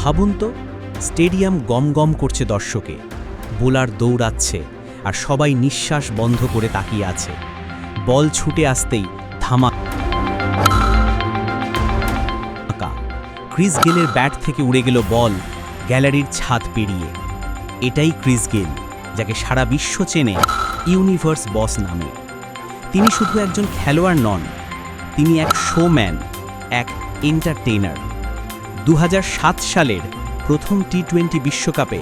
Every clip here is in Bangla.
ভাবুন তো, স্টেডিয়াম গম গম করছে দর্শকে, বোলার দৌড়াচ্ছে আর সবাই নিঃশ্বাস বন্ধ করে তাকিয়ে আছে। বল ছুটে আসতেই থামা ক্রিস গেলের ব্যাট থেকে উড়ে গেল বল, গ্যালারির ছাদ পেরিয়ে। এটাই ক্রিস গেল, যাকে সারা বিশ্ব চেনে, ইউনিভার্স বস নামে। তিনি শুধু একজন খেলোয়াড় নন, তিনি এক শোম্যান, এক এন্টারটেইনার। দু হাজার সাত সালের প্রথম টি টোয়েন্টি বিশ্বকাপে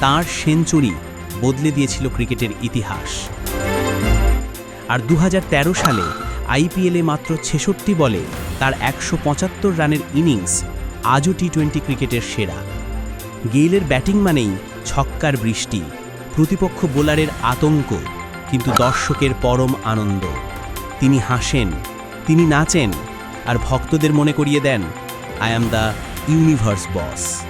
তাঁর সেঞ্চুরি বদলে দিয়েছিল ক্রিকেটের ইতিহাস। আর দু হাজার তেরো সালে আইপিএলে মাত্র ছেষট্টি বলে তার একশো পঁচাত্তর রানের ইনিংস আজও টি টোয়েন্টি ক্রিকেটের সেরা। গেইলের ব্যাটিং মানেই ছক্কার বৃষ্টি, প্রতিপক্ষ বোলারের আতঙ্ক, কিন্তু দর্শকের পরম আনন্দ। তিনি হাসেন, তিনি নাচেন, আর ভক্তদের মনে করিয়ে দেন, I am the universe boss.